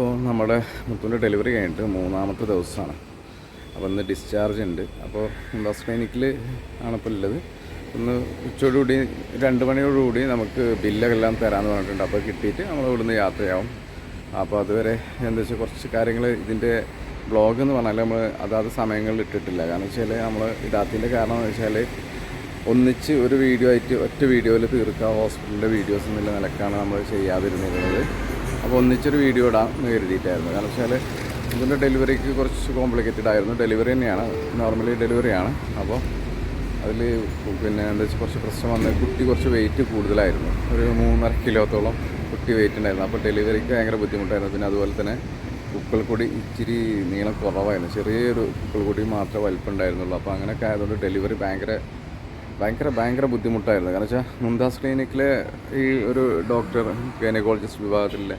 ഇന്നിപ്പോൾ നമ്മുടെ മുത്തുവിന്റെ ഡെലിവറി കഴിഞ്ഞിട്ട് മൂന്നാമത്തെ ദിവസമാണ്. അപ്പോൾ ഇന്ന് ഡിസ്ചാർജ് ഉണ്ട്. അപ്പോൾ ഇൻഡോസ് ക്ലിനിക്കിൽ ആണിപ്പോൾ ഉള്ളത്. ഒന്ന് ഉച്ചയോടുകൂടി രണ്ട് മണിയോടുകൂടി നമുക്ക് ബില്ലൊക്കെല്ലാം തരാമെന്ന് പറഞ്ഞിട്ടുണ്ട്. അപ്പോൾ കിട്ടിയിട്ട് നമ്മൾ ഇവിടുന്ന് യാത്രയാവും. അപ്പോൾ അതുവരെ എന്താ വെച്ചാൽ കുറച്ച് കാര്യങ്ങൾ ഇതിന്റെ ബ്ലോഗ് എന്ന് പറഞ്ഞാൽ നമ്മൾ അതാത് സമയങ്ങളിൽ ഇട്ടിട്ടില്ല. കാരണം വെച്ചാൽ നമ്മൾ ഇടാത്തതിന്റെ കാരണം എന്ന് വെച്ചാൽ ഒന്നിച്ച് ഒരു വീഡിയോ ആയിട്ട് ഒറ്റ വീഡിയോയിൽ തീർക്കുക ഹോസ്പിറ്റലിന്റെ വീഡിയോസ് എന്നുള്ള നിലക്കാണ് നമ്മൾ ചെയ്യാതിരുന്നിരുന്നത്. അപ്പോൾ ഒന്നിച്ചൊരു വീഡിയോ ഇടാം എന്ന് കരുതിയിട്ടായിരുന്നു. കാരണം വെച്ചാൽ ഇതിന്റെ ഡെലിവറിക്ക് കുറച്ച് കോംപ്ലിക്കേറ്റഡ് ആയിരുന്നു. ഡെലിവറി തന്നെയാണ്. നോർമലി ഡെലിവറിയാണ് അപ്പോൾ അതിൽ പിന്നെ എന്താ വെച്ചാൽ കുറച്ച് പ്രശ്നം വന്ന് കുട്ടി കുറച്ച് വെയിറ്റ് കൂടുതലായിരുന്നു. ഒരു മൂന്നര കിലോത്തോളം കുട്ടി വെയിറ്റ് ഉണ്ടായിരുന്നു. അപ്പോൾ ഡെലിവറിക്ക് ഭയങ്കര ബുദ്ധിമുട്ടായിരുന്നു. പിന്നെ അതുപോലെ തന്നെ ഉക്കൾക്കൊടി ഇച്ചിരി നീളം കുറവായിരുന്നു. ചെറിയൊരു ഉക്കൾക്കൊടി മാത്രമേ വലിപ്പമുണ്ടായിരുന്നുള്ളൂ അപ്പോൾ അങ്ങനെയൊക്കെ ആയതുകൊണ്ട് ഡെലിവറി ഭയങ്കര ഭയങ്കര ഭയങ്കര ബുദ്ധിമുട്ടായിരുന്നു. കാരണം വെച്ചാൽ മുംതാസ് ക്ലിനിക്കിലെ ഈ ഒരു ഡോക്ടർ ഗൈനക്കോളജിസ്റ്റ് വിഭാഗത്തിലെ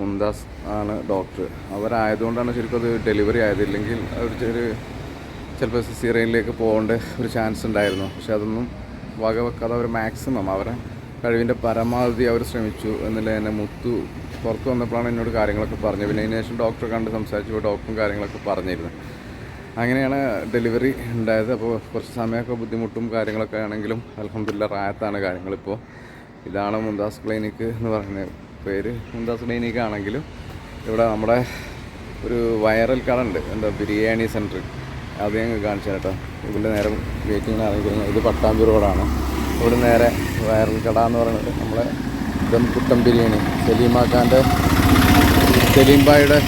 മുംതാസ് ആണ് ഡോക്ടർ അവരായതുകൊണ്ടാണ് ശരിക്കും അത് ഡെലിവറി ആയതില്ലെങ്കിൽ അവർ ഒരു ചിലപ്പോൾ സിസേറിയനിലേക്ക് പോകേണ്ട ഒരു ചാൻസ് ഉണ്ടായിരുന്നു. പക്ഷെ അതൊന്നും വകവെക്കാതെ അവർ മാക്സിമം അവരെ കഴിവിന്റെ പരമാവധി അവർ ശ്രമിച്ചു എന്നില്ല എന്നെ മുത്തു പുറത്ത് വന്നപ്പോഴാണ് എന്നോട് കാര്യങ്ങളൊക്കെ പറഞ്ഞത്. പിന്നെ അതിന് ശേഷം ഡോക്ടറെ കണ്ട് സംസാരിച്ചു ഡോക്ടറും കാര്യങ്ങളൊക്കെ പറഞ്ഞിരുന്നു. അങ്ങനെയാണ് ഡെലിവറി ഉണ്ടായത്. അപ്പോൾ കുറച്ച് സമയമൊക്കെ ബുദ്ധിമുട്ടും കാര്യങ്ങളൊക്കെ ആണെങ്കിലും അലഹമില്ല റായത്താണ് കാര്യങ്ങളിപ്പോൾ. ഇതാണ് മുംതാസ് ക്ലിനിക്ക് എന്ന് പറയുന്ന പേര് മുന്താസ് ക്ലിനിക് ആണെങ്കിലും ഇവിടെ നമ്മുടെ ഒരു വൈറൽ കട ഉണ്ട്. എന്താ ബിരിയാണി സെന്റർ അത് ഞങ്ങൾ കാണിച്ചു കേട്ടോ. ഇതിന്റെ നേരെ വെയിറ്റിംഗ് ആണെങ്കിൽ ഇത് പട്ടാമ്പി റോഡാണ് ഇവിടെ നേരെ വൈറൽ കട എന്ന് പറയുന്നത് നമ്മുടെ ദം കുട്ടൻ ബിരിയാണി സലീമാക്കാന്റെ സലീംബായുടെ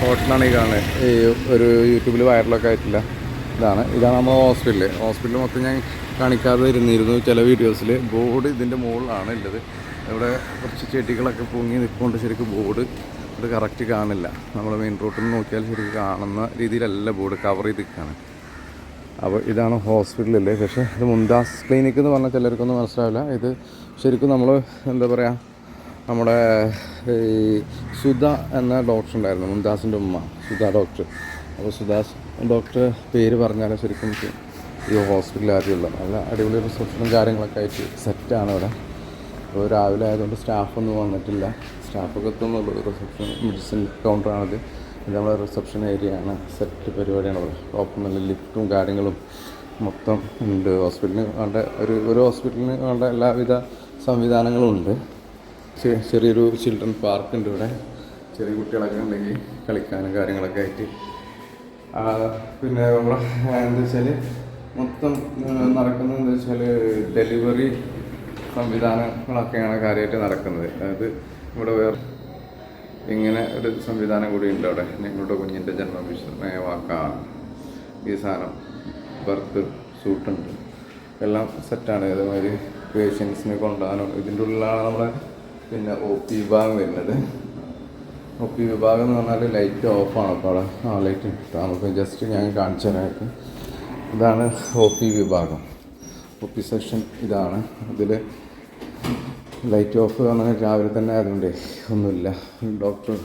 ഹോട്ടലാണ് ഈ കാണുന്നത്. ഈ ഒരു യൂട്യൂബിൽ വൈറലൊക്കെ ആയിട്ടില്ല. ഇതാണ്. ഇതാണ് നമ്മൾ ഹോസ്പിറ്റൽ ഹോസ്പിറ്റൽ മൊത്തം ഞാൻ കാണിക്കാതെ ഇരുന്നിരുന്നു. ചില വീഡിയോസിൽ ബോർഡ് ഇതിന്റെ മുകളിലാണ് ഉള്ളത്. ഇവിടെ കുറച്ച് ചെടികളൊക്കെ പൊങ്ങി നിൽപ്പുണ്ട്. ശരിക്കും ബോർഡ് ഇത് കറക്റ്റ് കാണില്ല. നമ്മൾ മെയിൻ റോട്ടിൽ നിന്ന് നോക്കിയാൽ ശരിക്കും കാണുന്ന രീതിയിലല്ല ബോർഡ് കവർ ചെയ്ത് നിൽക്കുകയാണ് അപ്പോൾ ഇതാണ് ഹോസ്പിറ്റലല്ലേ പക്ഷെ ഇത് മുന്താസ് ക്ലിനിക്ക് എന്ന് പറഞ്ഞാൽ ചിലർക്കൊന്നും മനസ്സിലാവില്ല. ഇത് ശരിക്കും നമ്മൾ എന്താ പറയുക നമ്മുടെ ഈ സുധ എന്ന ഡോക്ടർ ഉണ്ടായിരുന്നു. മുംതാസിന്റെ ഉമ്മ സുധ ഡോക്ടർ അപ്പോൾ സുധാസ് ഡോക്ടർ പേര് പറഞ്ഞാൽ ശരിക്കും ഈ ഹോസ്പിറ്റലിൽ ആദ്യമുള്ള. നല്ല അടിപൊളി റിസപ്ഷനും കാര്യങ്ങളൊക്കെ ആയിട്ട് സെറ്റാണ് ഇവിടെ അപ്പോൾ രാവിലെ ആയതുകൊണ്ട് സ്റ്റാഫൊന്നും വന്നിട്ടില്ല. സ്റ്റാഫൊക്കെ എത്തുന്നുള്ളൂ. റിസപ്ഷൻ മെഡിസിൻ കൗണ്ടറാണത് ഇത് നമ്മുടെ റിസപ്ഷൻ ഏരിയ ആണ്. സെറ്റ് പരിപാടിയാണുള്ളത് ഓപ്പൺ നല്ല ലിഫ്റ്റും കാര്യങ്ങളും മൊത്തം ഉണ്ട്. ഹോസ്പിറ്റലിന് വേണ്ട ഒരു ഒരു ഹോസ്പിറ്റലിന് വേണ്ട എല്ലാവിധ സംവിധാനങ്ങളും ഉണ്ട്. ചെറിയൊരു ചിൽഡ്രൻ പാർക്ക് ഉണ്ട് ഇവിടെ. ചെറിയ കുട്ടികളൊക്കെ ഉണ്ടെങ്കിൽ കളിക്കാനും കാര്യങ്ങളൊക്കെ ആയിട്ട്. പിന്നെ നമ്മുടെ എന്താ വെച്ചാൽ മൊത്തം നടക്കുന്നത് എന്താ വെച്ചാൽ ഡെലിവറി സംവിധാനങ്ങളൊക്കെയാണ് കാര്യമായിട്ട് നടക്കുന്നത്. അതായത് ഇവിടെ വേറെ ഇങ്ങനെ ഒരു സംവിധാനം കൂടി ഉണ്ട് അവിടെ. നിങ്ങളുടെ കുഞ്ഞിന്റെ ജന്മം വിഷയമാക്കാം ഈ സാധനം ബർത്ത് സൂട്ടുണ്ട് എല്ലാം സെറ്റാണ് ഇതേമാതിരി പേഷ്യൻസിനെ കൊണ്ടുപോകാനും ഇതിന്റെ ഉള്ളിലാണ് നമ്മുടെ പിന്നെ ഒ പി വിഭാഗം വരുന്നത്. ഒ പി വിഭാഗം എന്ന് പറഞ്ഞാൽ ലൈറ്റ് ഓഫാണ് അപ്പോൾ അവിടെ. ആ ലൈറ്റ് നമുക്ക് ജസ്റ്റ് ഞാൻ കാണിച്ചു ഇതാണ് ഒ പി വിഭാഗം. ഒ പി സെക്ഷൻ ഇതാണ്. അതിൽ ലൈറ്റ് ഓഫ് വന്നാൽ രാവിലെ തന്നെ ആയതുകൊണ്ടേ ഒന്നുമില്ല. ഡോക്ടർ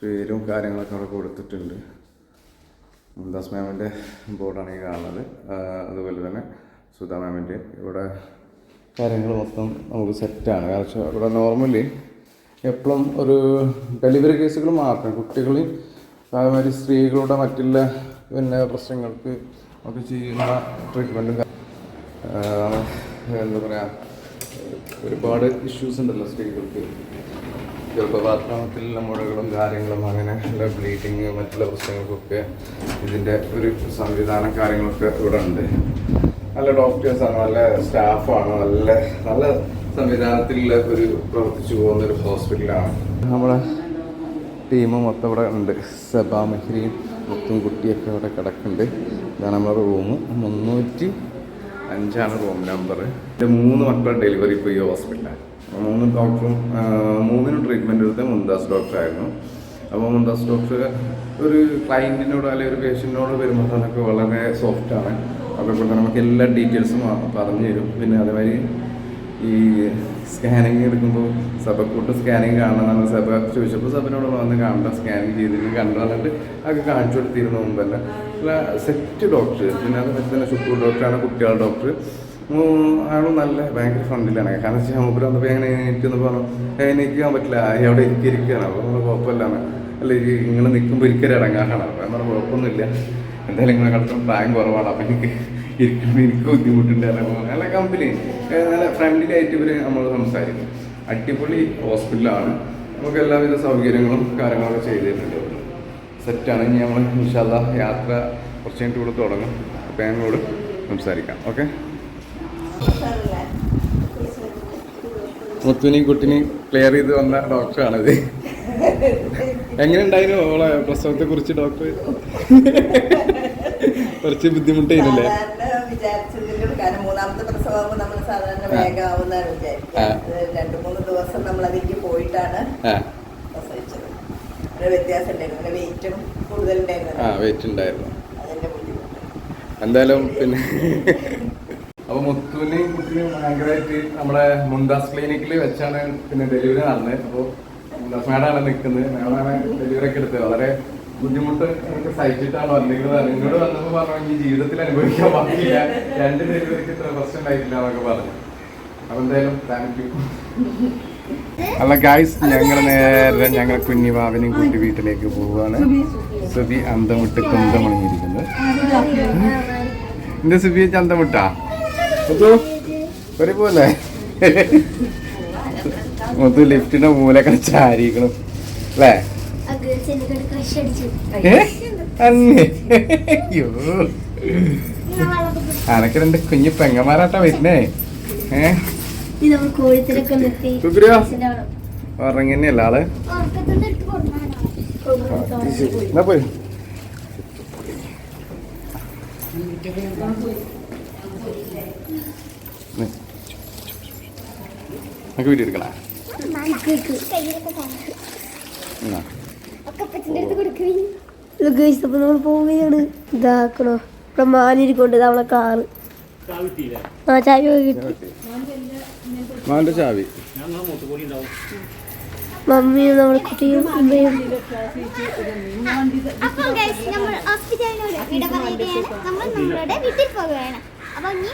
പേരും കാര്യങ്ങളൊക്കെ അവിടെ കൊടുത്തിട്ടുണ്ട്. മുംതാസ് മാമിന്റെ ബോർഡാണ് ഈ കാണുന്നത്. അതുപോലെ തന്നെ സുധാ മാമിന്റെ ഇവിടെ കാര്യങ്ങൾ മൊത്തം നമുക്ക് സെറ്റാണ് കാരണം ഇവിടെ നോർമലി എപ്പോഴും ഒരു ഡെലിവറി കേസുകൾ മാത്രം. കുട്ടികളിൽ അതേമാതിരി സ്ത്രീകളുടെ മറ്റുള്ള പിന്നെ പ്രശ്നങ്ങൾക്ക് ഒക്കെ ചെയ്യുന്ന ട്രീറ്റ്മെന്റും എന്താ പറയുക ഒരുപാട് ഇഷ്യൂസ് ഉണ്ടല്ലോ സ്ത്രീകൾക്ക്. ഗർഭപാത്രത്തിലുള്ള മുഴകളും കാര്യങ്ങളും അങ്ങനെ ഉള്ള ബ്ലീഡിങ് മറ്റുള്ള പ്രശ്നങ്ങൾക്കൊക്കെ ഇതിന്റെ ഒരു സംവിധാനം കാര്യങ്ങളൊക്കെ ഇവിടെ ഉണ്ട്. നല്ല ഡോക്ടേഴ്സാണ് നല്ല സ്റ്റാഫാണ് നല്ല നല്ല സംവിധാനത്തിലുള്ള ഒരു പ്രവർത്തിച്ചു പോകുന്ന ഒരു ഹോസ്പിറ്റലാണ് നമ്മളെ ടീം മൊത്തം ഇവിടെ ഉണ്ട്. സബാ മെഹ്രിയും മൊത്തം കുട്ടിയൊക്കെ ഇവിടെ കിടക്കുന്നുണ്ട്. ഇതാണ് നമ്മുടെ റൂം മുന്നൂറ്റി അഞ്ചാണ് റൂം നമ്പർ. എന്റെ മൂന്ന് മക്കൾ ഡെലിവറി പോയി ഹോസ്പിറ്റലാണ് മൂന്ന് ഡോക്ടറും മൂന്നിനും ട്രീറ്റ്മെന്റ് എടുത്ത മുന്താസ് ഡോക്ടറായിരുന്നു. അപ്പോൾ മുന്താസ് ഡോക്ടർ ഒരു ക്ലയന്റിനോട് അല്ലെങ്കിൽ ഒരു പേഷ്യന്റിനോട് പെരുമാറാനൊക്കെ വളരെ സോഫ്റ്റാണ് അതേപോലെ തന്നെ നമുക്ക് എല്ലാ ഡീറ്റെയിൽസും പറഞ്ഞു തരും. പിന്നെ അതേമാതിരി ഈ സ്കാനിങ് എടുക്കുമ്പോൾ സഭക്കൂട്ട് സ്കാനിങ് കാണണമെന്നാണ് സബ ചോദിച്ചപ്പോൾ സബിനോട് വന്ന് കാണണ്ട സ്കാനിങ് ചെയ്തിട്ട് കണ്ടു. വന്നിട്ട് അതൊക്കെ കാണിച്ചു കൊടുത്തിരുന്നു മുമ്പ് തന്നെ അല്ല സെറ്റ് ഡോക്ടർ പിന്നെ അത് തന്നെ ഡോക്ടറാണ് കുട്ടികളുടെ ഡോക്ടർ ആളും നല്ല ഭയങ്കര ഫ്രണ്ടിലാണ് കാരണം വെച്ചാൽ മൂപ്പര് വന്നപ്പോൾ അങ്ങനെ എനിക്കൊന്ന് പറഞ്ഞു എനിക്കാൻ പറ്റില്ല. അവിടെ എനിക്ക് ഇരിക്കുകയാണ് അപ്പോൾ നമ്മൾ കുഴപ്പമില്ലാണ് അല്ല ഇങ്ങനെ നിൽക്കുമ്പോൾ ഇരിക്കാൻ ഇറങ്ങാനാണ്. അപ്പോൾ പറഞ്ഞു കുഴപ്പമൊന്നുമില്ല. എന്തായാലും ഇങ്ങനെ കളിക്കാൻ പ്രായം കുറവാണ്. അപ്പം എനിക്ക് ഇരിക്കുമ്പോൾ എനിക്ക് ബുദ്ധിമുട്ടുണ്ടായിരുന്നു നല്ല കമ്പനി നല്ല ഫ്രണ്ട്ലി ആയിട്ട് ഇവർ നമ്മൾ സംസാരിക്കും. അടിപൊളി ഹോസ്പിറ്റലാണ് നമുക്ക് എല്ലാവിധ സൗകര്യങ്ങളും കാര്യങ്ങളൊക്കെ ചെയ്തിട്ടുണ്ട് സെറ്റാണ്. ഇനി നമ്മൾ ഇൻഷാല്ല യാത്ര കുറച്ച് കഴിഞ്ഞിട്ട് കൂടെ തുടങ്ങും. അപ്പോൾ ഞങ്ങളോട് സംസാരിക്കാം. ഓക്കെ? മുത്തുവിനെയും കുട്ടിനെയും ക്ലിയർ ചെയ്ത് വന്ന ഡോക്ടറാണിത്. എങ്ങനെ ഉണ്ടായിരുന്നു ഓളെ പ്രസവത്തെ കുറിച്ച് ഡോക്ടർ? കുറച്ച് ബുദ്ധിമുട്ടായിരുന്നില്ലേ മൂന്നാമത്തെ നമ്മൾ സാധാരണ രണ്ട് മൂന്ന് ദിവസം നമ്മൾ അതിലേക്ക് പോയിട്ടാണ് വ്യത്യാസം ഉണ്ടായിരുന്നു പിന്നെ വെയിറ്റും കൂടുതലുണ്ടായിരുന്നു ആ വെയിറ്റ് ഉണ്ടായിരുന്നു. അതിന്റെ ബുദ്ധിമുട്ട്. എന്തായാലും പിന്നെ അപ്പൊ മുത്തുവിനെയും കുട്ടിനെയും ഭയങ്കരമായിട്ട് നമ്മുടെ മുന്താസ് ക്ലിനിക്കിൽ വെച്ചാണ് പിന്നെ ഡെലിവറി നടന്നത് അപ്പോൾ മുന്താസ് മേഡാണ് നിൽക്കുന്നത് മേഡാണ് ഡെലിവറി ഒക്കെ എടുത്തത്. വളരെ ബുദ്ധിമുട്ട് എനിക്ക് സഹിച്ചിട്ടാണ് വന്നിരിക്കുന്നത് നിങ്ങളോട് വന്നപ്പോൾ പറഞ്ഞു ഈ ജീവിതത്തിൽ അനുഭവിക്കാൻ പറ്റില്ല രണ്ട് ഡെലിവറിക്ക് ഇത്ര പ്രശ്നം ഉണ്ടായിട്ടില്ല എന്നൊക്കെ പറഞ്ഞു. അപ്പൊ എന്തായാലും താങ്ക് യു അല്ല ഗായ്സ് ഞങ്ങൾ നേരെ ഞങ്ങൾ കുഞ്ഞിവാവിനെയും കൂട്ടി വീട്ടിലേക്ക് പോവുകയാണ്. സുബി അന്തമിട്ട് കുന്തമണിഞ്ഞിരിക്കുന്നത് എന്റെ സുബിയെ ചന്തമിട്ടാ ഒരുപോലെ ഒരു പോലെ മുത്തു ലിഫ്റ്റിന്റെ മൂലൊക്കെ ചാരിക്കണം അല്ലേ? അയ്യോ. അനക്ക് രണ്ട് കുഞ്ഞു പെങ്ങന്മാരാട്ടാ വരുന്നേ. ഏ? ഉറങ്ങന്നെയല്ല ആൾ? എന്നാ പോയി. നമുക്ക് വീഡിയോ എടുക്കണ അപ്പൊ നമ്മൾ പോവുകയാണ്. ഇതാക്കണോ? ഇവിടെ മാനിരിക്കൊണ്ട് നമ്മളെ കാറ്. മാന്റെ ചാവി മമ്മിയും നമ്മളെ കുട്ടിയും. അമ്മയും guys, നമ്മൾ ഹോസ്പിറ്റലിനോട് വിട പറയുകയാണ്. നമ്മൾ നമ്മളുടെ വീട്ടിൽ പോവുകയാണ്. അപ്പൊ ഇനി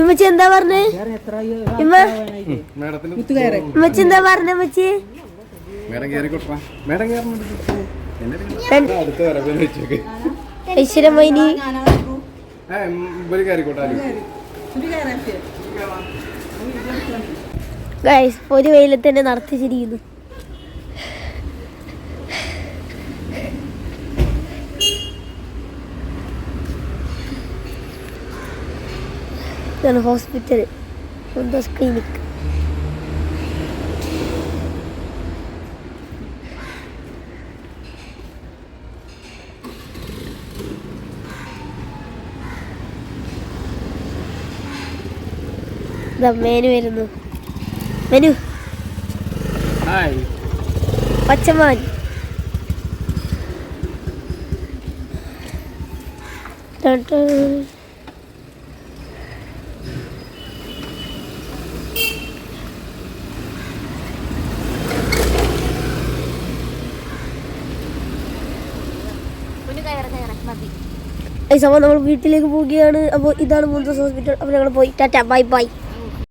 ഇമ്മച്ചി എന്താ പറഞ്ഞേ? ഇമ്മച്ചി എന്താ പറഞ്ഞേ ഇമ്മച്ചി? മേഡം കയറി കൊട്ടാ മേഡം കയറുന്നുണ്ട് ഗൈസ് ഒരു വെയിലിൽ തന്നെ നടത്തിച്ചിരിക്കുന്നു ഇതാണ് ഹോസ്പിറ്റൽ ക്ലിനിക്ക് ക്ലിനിക് മേനു വരുന്നു. മെനു. പച്ചമാൻ. നമ്മൾ വീട്ടിലേക്ക് പോവുകയാണ്. അപ്പോൾ ഇതാണ് മുന്തസ് ഹോസ്പിറ്റൽ. അപ്പോൾ ഞങ്ങൾ പോയി. Tata bye bye.